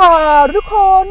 ค่ะทุกคน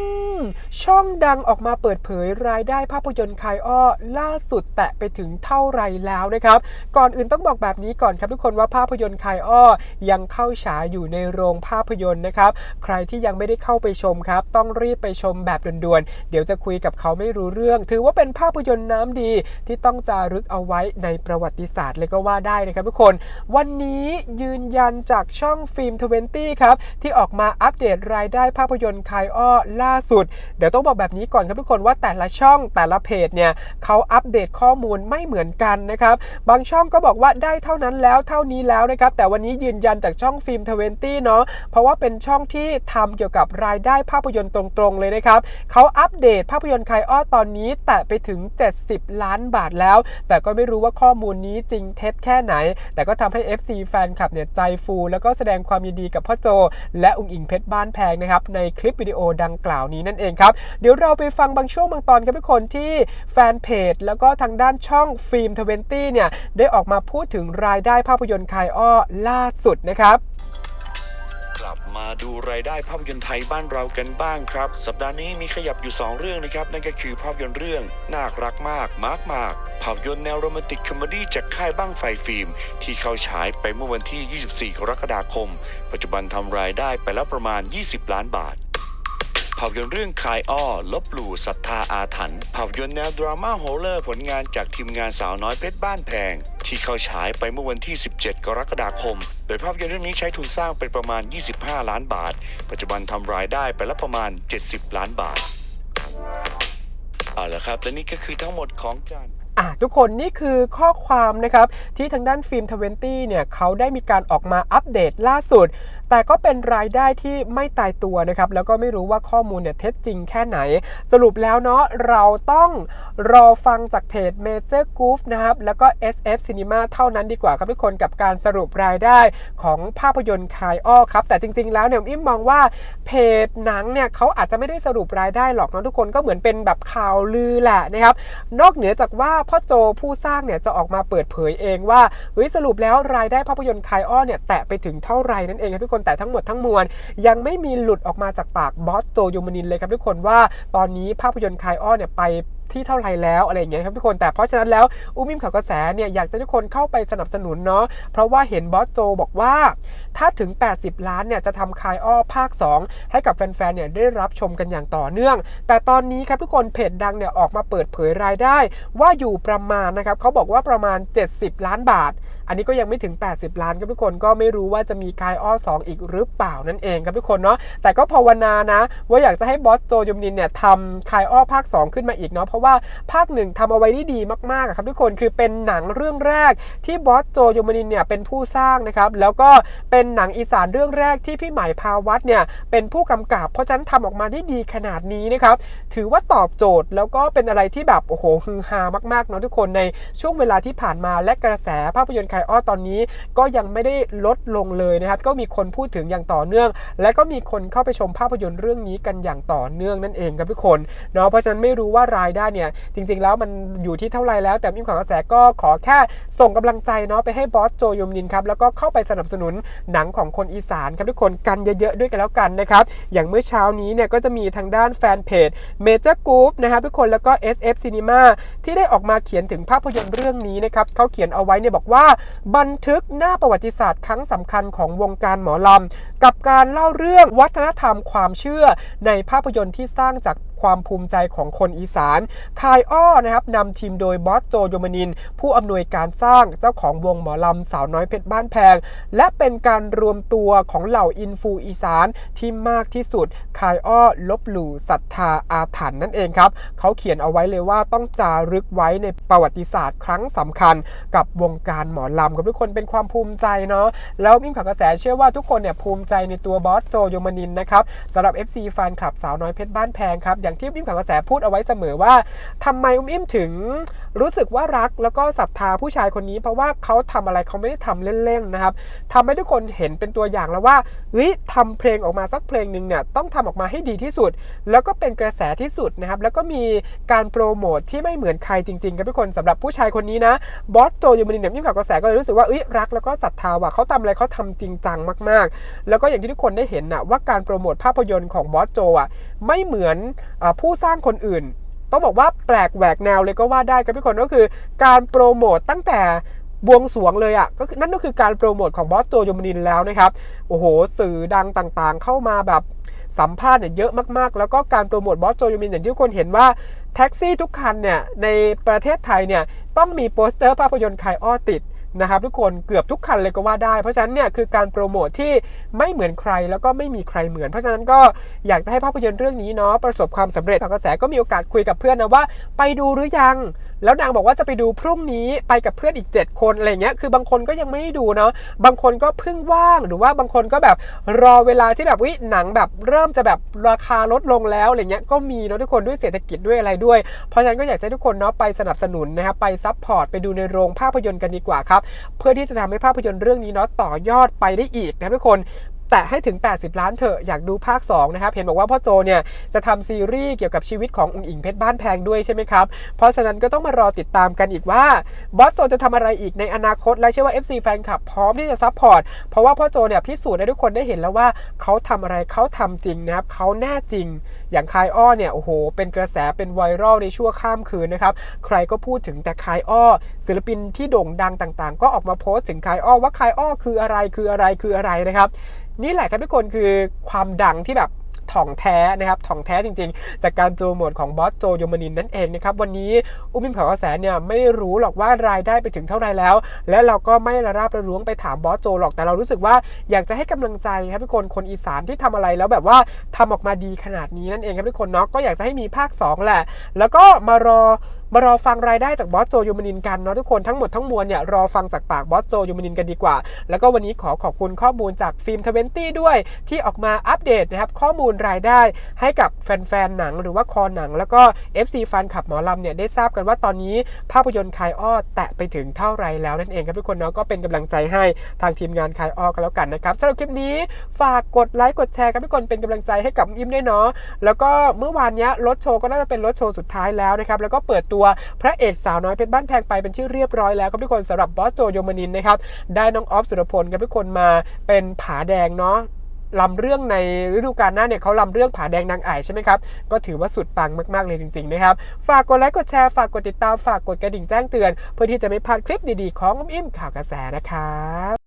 ช่องดังออกมาเปิดเผยรายได้ภาพยนตร์คายอ้อล่าสุดแตะไปถึงเท่าไรแล้วนะครับ ก่อนอื่นต้องบอกแบบนี้ก่อนครับทุกคนว่าภาพยนตร์คายอ้อยังเข้าฉายอยู่ในโรงภาพยนตร์นะครับ ใครที่ยังไม่ได้เข้าไปชมครับ ต้องรีบไปชมแบบด่วนๆ เดี๋ยวจะคุยกับเขาไม่รู้เรื่อง ถือว่าเป็นภาพยนตร์น้ำดีที่ต้องจารึกเอาไว้ในประวัติศาสตร์เลยก็ว่าได้นะครับทุกคน วันนี้ยืนยันจากช่องฟิล์ม20ครับที่ออกมาอัปเดตรายได้ภาพยนตร์คายอ้อล่าสุด เดี๋ยวต้องบอกแบบนี้ก่อนครับทุกคนว่าแต่ละช่องแต่ละเพจเนี่ยเขาอัปเดตข้อมูลไม่เหมือนกันนะครับบางช่องก็บอกว่าได้เท่านั้นแล้วเท่านี้แล้วนะครับแต่วันนี้ยืนยันจากช่องฟิล์ม20เนาะเพราะว่าเป็นช่องที่ทำเกี่ยวกับรายได้ภาพยนตร์ตรงๆเลยนะครับเขาอัปเดตภาพยนตร์คายอ้อตอนนี้แตะไปถึง 70 ล้านบาทแล้ว แต่ก็ไม่รู้ว่าข้อมูลนี้จริงเท็จแค่ไหน แต่ก็ทำให้ FC แฟนคลับเนี่ยใจฟู แล้วก็แสดงความยินดีกับพ่อโจ และอุ๋งอิงเพชรบ้านแพงนะครับในคลิปวิดีโอดังกล่าวนี้นั่นเองครับ เดี๋ยวเราไปฟังบางช่วงบางตอนกันทุกคนที่แฟนเพจแล้วก็ทางด้านช่องฟิล์มทเวนตี้เนี่ยได้ออกมาพูดถึงรายได้ภาพยนตร์คายอ้อล่าสุดนะครับ กลับมาดูรายได้ภาพยนตร์ไทยบ้านเรากันบ้างครับ สัปดาห์นี้มีขยับอยู่ 2 เรื่องนะครับ นั่นก็คือภาพยนตร์เรื่องน่ารักมากมากมากภาพยนตร์แนวโรแมนติกคอมเมดี้จากค่ายบ้างไฟฟิล์ม ที่เข้าฉายไปเมื่อวันที่ 24 กรกฎาคม ปัจจุบันทำรายได้ไปแล้วประมาณ 20 ล้านบาท ภาพยนตร์เรื่องคายอ้อ ลบหลู่ศรัทธาอาถรรพ์ภาพยนตร์แนวดราม่าโฮเลอร์ผลงานจากทีมงานสาวน้อยเพชรบ้านแพง ที่เข้าฉายไปเมื่อวันที่ 17 กรกฎาคม โดยภาพยนตร์เรื่องนี้ใช้ทุนสร้างเป็นประมาณ 25 ล้านบาท ปัจจุบันทำรายได้ไปล้วประมาณ 70 ล้านบาท เอาละครับ และนี่ก็คือทั้งหมดของการอะทุกคนนี่คือข้อความนะครับ ที่ทางด้านฟิล์ม20เนี่ยเขาได้มีการออกมาอัปเดตล่าสุดแต่ก็เป็นรายได้ที่ไม่ตายตัวนะครับ แล้วก็ไม่รู้ว่าข้อมูลเนี่ยเท็จจริงแค่ไหน สรุปแล้วเนาะเราต้องรอฟังจากเพจ Major Goof นะครับแล้วก็ SF Cinema เท่านั้นดีกว่าครับทุกคนกับการสรุปรายได้ของภาพยนตร์คายอ้อครับ แต่จริง ๆ แล้วเนี่ยอิมมองว่าเพจหนังเนี่ยเขาอาจจะไม่ได้สรุปรายได้หรอกนะทุกคนก็เหมือนเป็นแบบข่าวลือแหละนะครับนอกเหนือจากว่าพ่อโจผู้สร้างเนี่ยจะออกมาเปิดเผยเองว่าเฮ้ยสรุปแล้วรายได้ภาพยนตร์คายอ้อเนี่ยแตะไปถึงเท่าไหร่นั่นเองครับทุกคนแต่ทั้งหมดทั้งมวล ยังไม่มีหลุดออกมาจากปากบอสโตโยมานินเลยครับทุกคนว่าตอนนี้ภาพยนตร์คายอ้อเนี่ยไป ที่เท่าไรแล้วอะไรอย่างเงี้ยครับทุกคนแต่เพราะฉะนั้นแล้วอุ้มมิมข่าวกระแสเนี่ยอยากจะให้ทุกคนเข้าไปสนับสนุนเนาะเพราะว่าเห็นบอสโจบอกว่าถ้าถึง 80 ล้านเนี่ยจะทำคายอ้อภาค 2 ให้กับแฟนๆเนี่ยได้รับชมกันอย่างต่อเนื่อง แต่ตอนนี้ครับทุกคนเพจดังเนี่ยออกมาเปิดเผยรายได้ ว่าอยู่ประมาณนะครับเขาบอกว่าประมาณ 70 ล้านบาท อันนี้ก็ยังไม่ถึง 80 ล้านครับทุกคนก็ไม่รู้ว่าจะมีคายอ้อ 2 อีกหรือเปล่านั่นเองครับทุกคนเนาะแต่ก็ภาวนานะ ว่าอยากจะให้บอสโจยมนินเนี่ยทำคายอ้อภาค 2 ขึ้นมาอีกเนาะเพราะว่าภาคหนึ่งทำเอาไว้ได้ดีมากๆครับทุกคนคือเป็นหนังเรื่องแรกที่บอสโจยมนินเนี่ยเป็นผู้สร้างนะครับแล้วก็เป็นหนังอีสานเรื่องแรกที่พี่ใหม่พาวัดเนี่ยเป็นผู้กำกับ เพราะฉะนั้นทำออกมาได้ดีขนาดนี้นะครับถือว่าตอบโจทย์แล้วก็เป็นอะไรที่แบบโอ้โหฮือฮามากๆเนาะทุกคนในช่วงเวลาที่ผ่านมาและกระแสภาพยนตร์คอ้อตอนนี้ ก็ยังไม่ได้ลดลงเลยนะครับก็มีคนพูดถึงอย่างต่อเนื่อง และก็มีคนเข้าไปชมภาพยนตร์เรื่องนี้กันอย่างต่อเนื่องนั่นเองครับทุกคนเนาะเพราะฉะนั้นไม่รู้ว่ารายได้เนี่ยจริง ๆ แล้วมันอยู่ที่เท่าไรแล้ว แต่มิมข่าวกระแสก็ขอแค่ส่งกำลังใจเนาะไปให้บอสโจยมนินครับแล้วก็เข้าไปสนับสนุนหนังของคนอีสานครับทุกคนกันเยอะๆด้วยกันแล้วกันนะครับอย่างเมื่อเช้านี้เนี่ยก็จะมีทางด้านแฟนเพจ Major Group นะครับทุกคนแล้วก็ SF Cinema ที่ได้ออกมาเขียนถึงภาพยนตร์เรื่องนี้นะครับเขาเขียนเอาไว้เนี่ยบอกว่าบันทึกหน้าประวัติศาสตร์ครั้งสำคัญของวงการหมอลำ กับการเล่าเรื่องวัฒนธรรมความเชื่อในภาพยนตร์ที่สร้างจาก ความภูมิใจของคนอีสานคายอ้อนะครับนำทีมโดยบอสโจโยมานิน ผู้อำนวยการสร้างเจ้าของวงหมอลำสาวน้อยเพชรบ้านแพง และเป็นการรวมตัวของเหล่าอินฟูอีสานที่มากที่สุดคายอ้อลบหลู่ศรัทธาอาถรรพ์นั่นเองครับเขาเขียนเอาไว้เลยว่าต้องจารึกไว้ในประวัติศาสตร์ครั้งสำคัญ กับวงการหมอลำกับทุกคนเป็นความภูมิใจเนาะแล้วมิมข่าวกระแสเชื่อว่าทุกคนเนี่ยภูมิใจในตัวบอสโจโยมานินนะครับสำหรับ FC แฟนคลับสาวน้อยเพชรบ้านแพงครับอย่างอย่างที่อุ้มอิ่มข่าวกระแสพูดเอาไว้เสมอว่าทำไมอุ้มอิ่มถึงรู้สึกว่ารักแล้วก็ศรัทธาผู้ชายคนนี้ เพราะว่าเขาทำอะไรเขาไม่ได้ทำเล่นๆนะครับทำให้ทุกคนเห็นเป็นตัวอย่างแล้วว่าเฮ้ยทำเพลงออกมาสักเพลงหนึ่งเนี่ยต้องทำออกมาให้ดีที่สุด แล้วก็เป็นกระแสที่สุดนะครับแล้วก็มีการโปรโมทที่ไม่เหมือนใครจริงๆครับทุกคนสำหรับผู้ชายคนนี้นะบอสโจยูมานินเนี่ยยิ่งข่าวกระแสก็เลยรู้สึกว่าเอ้ยรักแล้วก็ศรัทธาว่าเขาทำอะไรเขาทำจริงจังมากๆ แล้วก็อย่างที่ทุกคนได้เห็นนะว่าการโปรโมทภาพยนตร์ของบอสโจอะไม่เหมือนผู้สร้างคนอื่น ต้องบอกว่าแปลกแหวกแนวเลยก็ว่าได้ครับทุกคนก็คือ การโปรโมทตั้งแต่บวงสรวงเลยอะก็คือนั่นก็คือการโปรโมทของบอสโจยมนินแล้วนะครับโอ้โห สื่อดังต่างๆ เข้ามาแบบสัมภาษณ์เนี่ยเยอะมากๆ แล้วก็การโปรโมทบอสโจยมนินอย่างที่ทุกคนเห็นว่าแท็กซี่ทุกคันเนี่ยในประเทศไทยเนี่ยต้องมีโปสเตอร์ภาพยนตร์คายอ้อติด นะครับทุกคนเกือบทุกคันเลยก็ว่าได้ เพราะฉะนั้นเนี่ยคือการโปรโมทที่ไม่เหมือนใครแล้วก็ไม่มีใครเหมือน เพราะฉะนั้นก็อยากจะให้ภาพยนตร์เรื่องนี้เนาะประสบความสำเร็จทางกระแสก็มีโอกาสคุยกับเพื่อนนะว่า ไปดูหรือยัง แล้วนางบอกว่าจะไปดูพรุ่งนี้ไปกับเพื่อนอีก 7 คนอะไรเงี้ยคือบางคนก็ยังไม่ได้ดูเนาะบางคนก็เพิ่งว่างหรือว่าบางคนก็แบบรอเวลาที่แบบวิหนังแบบเริ่มจะแบบราคาลดลงแล้วอะไรเงี้ยก็มีเนาะทุกคนด้วยเศรษฐกิจด้วยอะไรด้วย เพราะฉะนั้นก็อยากจะให้ทุกคนเนาะไปสนับสนุนนะครับไปซัพพอร์ตไปดูในโรงภาพยนตร์กันดีกว่าครับเพื่อที่จะทำให้ภาพยนตร์เรื่องนี้เนาะต่อยอดไปได้อีกนะทุกคน แต่ให้ถึง 80 ล้านเถอะอยากดูภาค 2 นะครับ เห็นบอกว่าพ่อโจเนี่ยจะทำซีรีส์เกี่ยวกับชีวิตขององค์อิงเพชรบ้านแพงด้วยใช่ไหมครับ เพราะฉะนั้นก็ต้องมารอติดตามกันอีกว่าบอสโจจะทำอะไรอีกในอนาคต และเชื่อว่า FC แฟนคลับพร้อมที่จะซัพพอร์ต เพราะว่าพ่อโจเนี่ยพิสูจน์ให้ทุกคนได้เห็นแล้วว่าเขาทำอะไรเขาทำจริงนะครับเขาแน่จริง อย่างคายอ้อเนี่ยโอ้โห เป็นกระแสเป็นไวรัลในชั่วข้ามคืนนะครับใครก็พูดถึงแต่คายอ้อ ศิลปินที่โด่งดังต่างๆ ก็ออกมาโพสต์ถึงคายอ้อว่าคายอ้อคืออะไรคืออะไรคืออะไรนะครับ นี่แหละครับทุกคนคือความดังที่แบบถ่องแท้นะครับถ่องแท้จริงๆ จากการโปรโมทของบอสโจยมานินนั่นเองนะครับ วันนี้อุ้มิมเผากระแสเนี่ยไม่รู้หรอกว่ารายได้ไปถึงเท่าไรแล้ว และเราก็ไม่ระราบระล้วงไปถามบอสโจหรอกแต่เรารู้สึกว่าอยากจะให้กำลังใจครับทุกคนคนอีสานที่ทำอะไรแล้วแบบว่าทำออกมาดีขนาดนี้นั่นเองครับทุกคนเนาะก็อยากจะให้มีภาค 2 แหละ แล้วก็มารอ มารอฟังรายได้จากบอสโจยูมานินกันเนาะทุกคนทั้งหมดทั้งมวลเนี่ยรอฟังจากปากบอสโจยูมานินกันดีกว่า แล้วก็วันนี้ขอขอบคุณข้อมูลจากฟิล์มทเวนตี้ด้วยที่ออกมาอัปเดตนะครับข้อมูลรายได้ให้กับแฟนๆหนังหรือว่าคอหนัง แล้วก็ FC แฟนคลับหมอลำเนี่ยได้ทราบกันว่าตอนนี้ภาพยนตร์คายอ้อแตะไปถึงเท่าไรแล้วนั่นเองครับทุกคนเนาะก็เป็นกำลังใจให้ทางทีมงานคายอ้อกันแล้วกันนะครับสำหรับคลิปนี้ฝากกดไลค์กดแชร์กันทุกคนเป็นกำลังใจให้กับอิมด้วยเนาะแล้วก็เมื่อวานนี้รถโชว์ก็น่าจะเป็นรถโชว์สุดท้ายแล้วนะครับแล้วก็เปิดตัวพระเอกสาวน้อยเพชรบ้านแพงไปเป็นที่เรียบร้อยแล้วครับทุกคนสำหรับบอสโจโยมานินนะครับได้น้องออฟสุรพลครับทุกคนมาเป็นผาแดงเนาะลำเรื่องในฤดูกาลหน้าเนี่ยเขาลำเรื่องผาแดงนางไอ่ใช่ไหมครับ ก็ถือว่าสุดปังมากๆเลยจริงๆนะครับ ฝากกดไลค์กดแชร์ฝากกดติดตามฝากกดกระดิ่งแจ้งเตือน เพื่อที่จะไม่พลาดคลิปดีๆ ของอุ้มอิ่มข่าวกระแสนะครับ